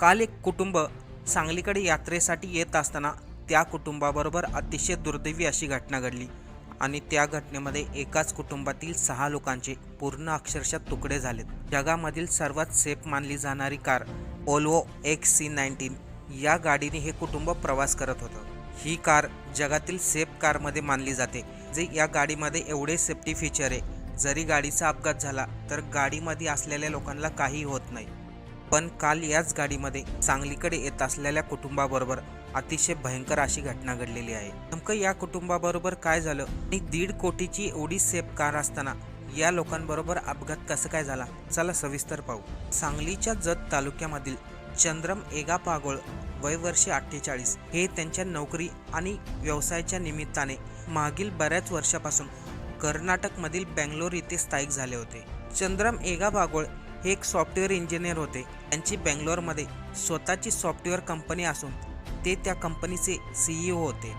काल एक कुटुंब सांगलीकडे यात्रेसाठी येत असताना त्या कुटुंबाबरोबर अतिशय दुर्दैवी अशी घटना घडली आणि त्या घटनेमध्ये एकाच कुटुंबातील सहा लोकांचे पूर्ण अक्षरशः तुकडे झालेत. जगामधील सर्वात सेफ मानली जाणारी car Volvo X C nineteen या गाडीने हे कुटुंब प्रवास करत होतं. ही कार जगातील सेफ कारमध्ये मानली जाते जे या गाडीमध्ये एवढे सेफ्टी फीचर आहे. जरी गाडीचा अपघात झाला तर गाडीमध्ये असलेल्या लोकांना काही होत नाही. पण काल याच गाडीमध्ये सांगलीकडे येत असलेल्या कुटुंबाबरोबर अतिशय भयंकर अशी घटना घडलेली आहे. नेमकं या कुटुंबाबरोबर काय झालं आणि दीड कोटीची एवढी सेफ कार असताना या लोकांबरोबर अपघात कसं काय झाला? चला सविस्तर पाहू. सांगलीच्या जत तालुक्यामधील चंद्रम एगा पागोळ वय वर्षे अठ्ठेचाळीस हे त्यांच्या नोकरी आणि व्यवसायाच्या निमित्ताने मागील बऱ्याच वर्षापासून कर्नाटकमधील बँगलोर येथे स्थायिक झाले होते. चंद्रम एगा पागोळ हे एक सॉफ्टवेअर इंजिनियर होते. त्यांची बेंगलोरमध्ये स्वतःची सॉफ्टवेअर कंपनी असून ते त्या कंपनीचे सीईओ होते.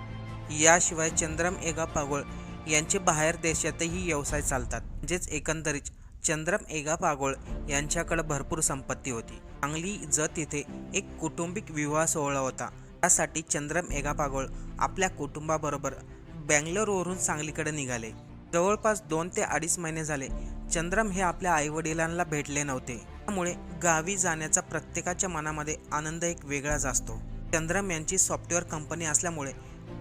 याशिवाय चंद्रम एगा पागोळ यांचे बाहेर देशातही व्यवसाय चालतात म्हणजेच एकंदरीत चंद्रम एगा पागोळ यांच्याकडे भरपूर संपत्ती होती. चांगली जत इथे एक कुटुंबिक विवाह सोहळा होता. त्यासाठी चंद्रम एगा पागोळ आपल्या कुटुंबाबरोबर बँगलोरवरून सांगलीकडे निघाले. जवळपास दोन ते अडीच महिने झाले. चंद्रम हे आपल्या आईवडिलांना भेटले नव्हते. त्यामुळे गावी जाण्याचा प्रत्येकाच्या मनामध्ये आनंद एक वेगळाच असतो. चंद्रम यांची सॉफ्टवेअर कंपनी असल्यामुळे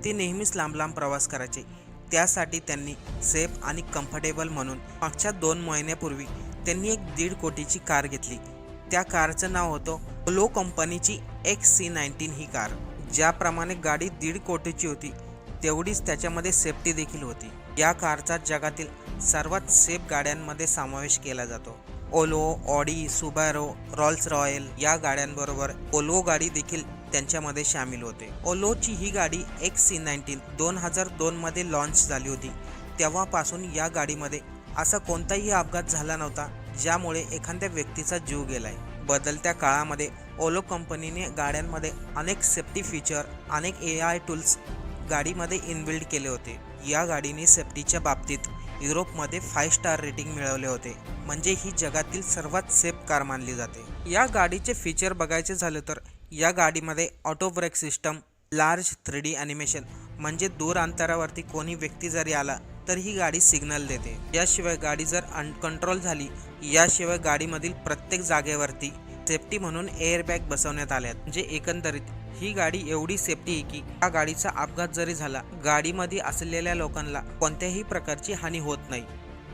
ते नेहमीच लांब लांब प्रवास करायचे. त्यासाठी त्यांनी सेफ आणि कम्फर्टेबल म्हणून मागच्या दोन महिन्यापूर्वी त्यांनी एक दीड कोटीची कार घेतली. त्या कारचं नाव होतं लो कंपनीची एक्स सी नाईन्टीन ही कार. ज्याप्रमाणे गाडी दीड कोटीची होती तेवढीच त्याच्यामध्ये सेफ्टी देखील होती. या कारचा जगातील सर्वात सेफ गाड्यांमध्ये समावेश केला जातो. ओलो ऑडी सुबॅरो रॉल्स रॉयल या गाड्यांबरोबर ओलो गाडी देखील त्यांच्यामध्ये सामील होते. ओलोची ही गाडी एक्स सी नाईन्टीन दोन हजार दोनमध्ये लॉन्च झाली होती. तेव्हापासून या गाडीमध्ये असा कोणताही अपघात झाला नव्हता ज्यामुळे एखाद्या व्यक्तीचा जीव गेलाय. बदलत्या काळामध्ये ओलो कंपनीने गाड्यांमध्ये अनेक सेफ्टी फीचर अनेक ए आय टूल्स गाडीमध्ये इनबिल्ड केले होते. या गाडीने सेफ्टीच्या बाबतीत युरोपमध्ये फाय स्टार रेटिंग मिळवले होते. म्हणजे ही जगातील सर्वात सेफ कार मानली जाते. या गाडीचे फीचर बघायचे झालं तर या गाडीमध्ये auto brake system large three D animation म्हणजे दूर अंतरावरती कोणी व्यक्ती जरी आला तर ही गाडी सिग्नल देते. याशिवाय गाडी जर अनकंट्रोल झाली याशिवाय गाडीमधील प्रत्येक जागेवरती सेफ्टी म्हणून एअरबॅग बसवण्यात आल्यात. म्हणजे एकंदरीत ही गाडी एवढी सेफ्टी आहे की या गाडीचा अपघात जरी झाला गाडीमध्ये असलेल्या लोकांना कोणत्याही प्रकारची हानी होत नाही.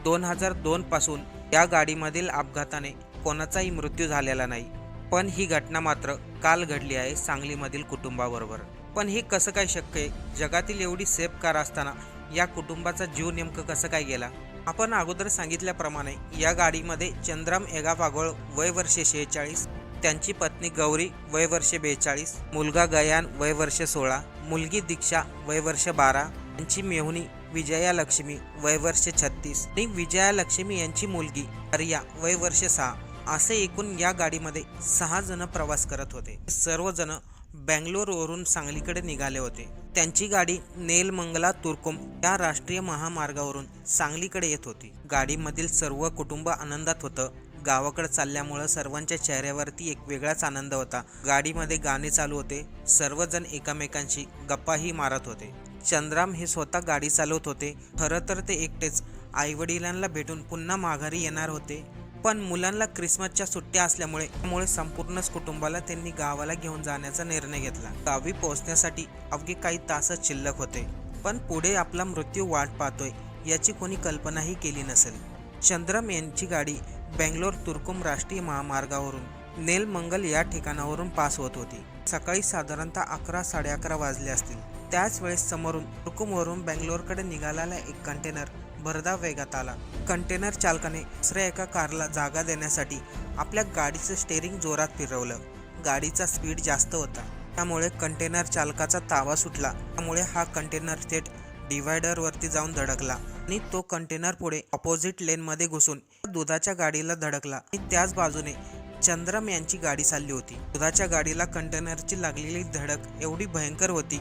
दोन हजार दोन पासून या गाडीमधील अपघाताने कोणाचाही मृत्यू झालेला नाही. पण ही घटना मात्र काल घडली आहे सांगलीमधील कुटुंबाबरोबर. पण हे कसं काय शक्य आहे? जगातील एवढी सेफ कार असताना या कुटुंबाचा जीव नेमकं कसं काय गेला? आपण अगोदर सांगितल्याप्रमाणे या गाडीमध्ये चंद्राम एगा पागोळ वय वर्षे शेहेचाळीस त्यांची पत्नी गौरी वय वर्षे बेचाळीस मुलगा गयान वय वर्ष सोळा मुलगी दीक्षा वय वर्ष बारा यांची मेहुणी विजया लक्ष्मी वय वर्ष छत्तीस आणि विजया लक्ष्मी यांची मुलगी आर्या वय वर्ष सहा. असे एकूण या गाडीमध्ये सहा जण प्रवास करत होते. सर्वजण बँगलोरवरून सांगलीकडे निघाले होते. त्यांची गाडी नेलमंगला तुर्कुम या राष्ट्रीय महामार्गावरून सांगलीकडे येत होती. गाडीमधील सर्व कुटुंब आनंदात होतं. गावाकडे चालल्यामुळं सर्वांच्या चेहऱ्यावरती एक वेगळाच आनंद होता. गाडीमध्ये गाणे चालू होते. सर्वजण एकमेकांशी गप्पाही मारत होते. चंद्राम हे स्वतः गाडी चालवत होते. खरं तर ते एकटेच. आईवडिलांना भेटून पुन्हा माघारी येणार होते. पण मुलांना क्रिसमसच्या सुट्ट्या असल्यामुळे त्यामुळे संपूर्णच कुटुंबाला त्यांनी गावाला घेऊन जाण्याचा निर्णय घेतला. गावी पोहोचण्यासाठी अवघे काही तासच शिल्लक होते. पण पुढे आपला मृत्यू वाट पाहतोय याची कोणी कल्पनाही केली नसेल. चंद्रम यांची गाडी बेंगलोर तुर्कुम राष्ट्रीय महामार्गावरून नेलमंगल या ठिकाणावरून पास होत होती. सकाळी साधारणतः अकरा साडे अकरा वाजले असतील. त्याच वेळेस समोरून तुर्कुमवरून बेंगलोरकडे निघालेला एक कंटेनर भरधाव वेगात आला. कंटेनर चालकाने दुसऱ्या एका कारला जागा देण्यासाठी आपल्या गाडीचं स्टेअरिंग जोरात फिरवलं. गाडीचा स्पीड जास्त होता. त्यामुळे कंटेनर चालकाचा तावा सुटला. त्यामुळे हा कंटेनर थेट डिव्हायडरवरती जाऊन धडकला आणि तो कंटेनर पुढे ऑपोजिट लेनमध्ये घुसून दुधाच्या गाडीला धडकला आणि त्याच बाजूने चंद्रम यांची गाडी चालली होती. दुधाच्या गाडीला कंटेनरची लागलेली धडक एवढी भयंकर होती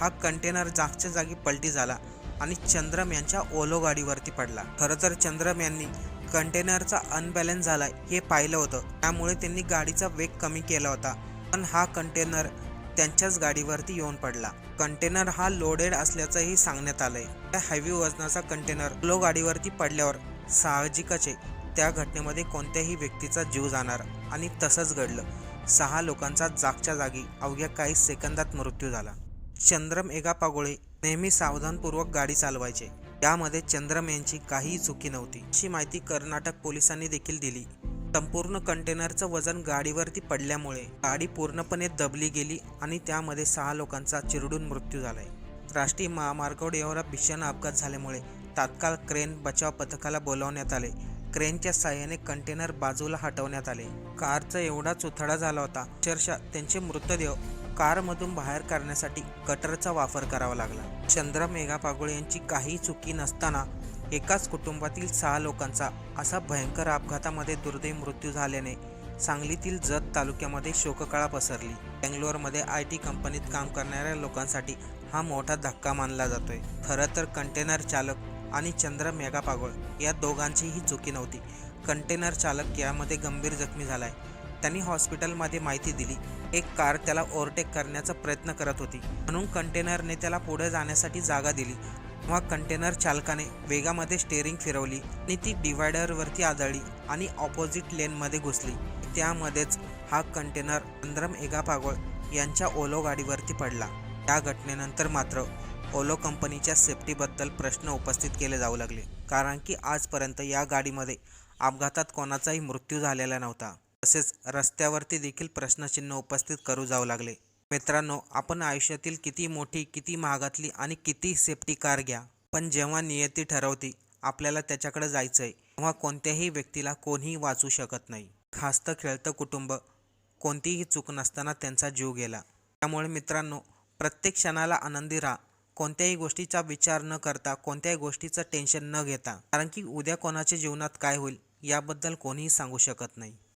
हा कंटेनर जागच्या जागी पलटी झाला. आणि चंद्रम यांच्या ओलो गाडीवरती पडला. खरं तर चंद्रम यांनी कंटेनरचा अनबॅलन्स झाला हे पाहिलं होतं. त्यामुळे त्यांनी गाडीचा वेग कमी केला होता. पण हा कंटेनर त्यांच्याच गाडीवरती येऊन पडला. कंटेनर हा लोडेड असल्याचंही सांगण्यात आलंय. त्या हेवी वजनाचा कंटेनर लो गाडीवरती पडल्यावर साहजिकच आहे. त्या घटनेमध्ये कोणत्याही व्यक्तीचा जीव जाणार आणि तसंच घडलं. सहा लोकांचा जागच्या जागी अवघ्या काही सेकंदात मृत्यू झाला. चंद्रम एगा पागोळे नेहमी सावधानपूर्वक गाडी चालवायचे. यामध्ये चंद्रम यांची काहीही चुकी नव्हती. अशी माहिती कर्नाटक पोलिसांनी देखील दिली. संपूर्ण कंटेनरचं वजन गाडीवरती पडल्यामुळे गाडी पूर्णपणे दबली गेली आणि त्यामध्ये सहा लोकांचा चिरडून मृत्यू झालाय. राष्ट्रीय महामार्गावर एवढा भीषण अपघात झाल्यामुळे तात्काळ क्रेन बचाव पथकाला बोलावण्यात आले. क्रेनच्या साह्याने कंटेनर बाजूला हटवण्यात आले. कारचा एवढा चुथडा झाला होता. अक्षरशः त्यांचे मृतदेह कारमधून बाहेर करण्यासाठी कटरचा वापर करावा लागला. चंद्र मेघा पागोळे यांची काही चुकी नसताना एकाच कुटुंबातील सहा लोकांचा असा भयंकर अपघातामध्ये दुर्दैव मृत्यू झाल्याने सांगलीतील जत तालुक्यामध्ये शोककळा पसरली. बेंगलोरमध्ये आय टी कंपनीत काम करणाऱ्या लोकांसाठी हा मोठा धक्का मानला जातोय. खरं तर कंटेनर चालक आणि चंद्र मेघा पागोळ या दोघांचीही चुकी नव्हती. कंटेनर चालक यामध्ये गंभीर जखमी झालाय. त्यांनी हॉस्पिटलमध्ये माहिती दिली. एक कार त्याला ओव्हरटेक करण्याचा प्रयत्न करत होती. म्हणून कंटेनरने त्याला पुढे जाण्यासाठी जागा दिली. तेव्हा कंटेनर चालकाने वेगामध्ये स्टेअरिंग फिरवली आणि ती डिवायडरवरती आदळली आणि ऑपोजिट लेनमध्ये घुसली. त्यामध्येच हा कंटेनर अंद्रम एगा पागोळ यांच्या ओलो गाडीवरती पडला. या घटनेनंतर मात्र ओलो कंपनीच्या सेफ्टीबद्दल प्रश्न उपस्थित केले जाऊ लागले. कारण की आजपर्यंत या गाडीमध्ये अपघातात कोणाचाही मृत्यू झालेला नव्हता. तसेच रस्त्यावरती देखील प्रश्नचिन्ह उपस्थित करू जाऊ लागले. मित्रांनो आपण आयुष्यातील किती मोठी किती महागातली आणि किती सेफ्टी कार घ्या. पण जेव्हा नियती ठरवती आपल्याला त्याच्याकडे जायचं आहे तेव्हा कोणत्याही व्यक्तीला कोणीही वाचू शकत नाही. खासतं खेळतं कुटुंब कोणतीही चूक नसताना त्यांचा जीव गेला. त्यामुळे मित्रांनो प्रत्येक क्षणाला आनंदी राहा. कोणत्याही गोष्टीचा विचार न करता कोणत्याही गोष्टीचं टेन्शन न घेता. कारण की उद्या कोणाच्या जीवनात काय होईल याबद्दल कोणीही सांगू शकत नाही.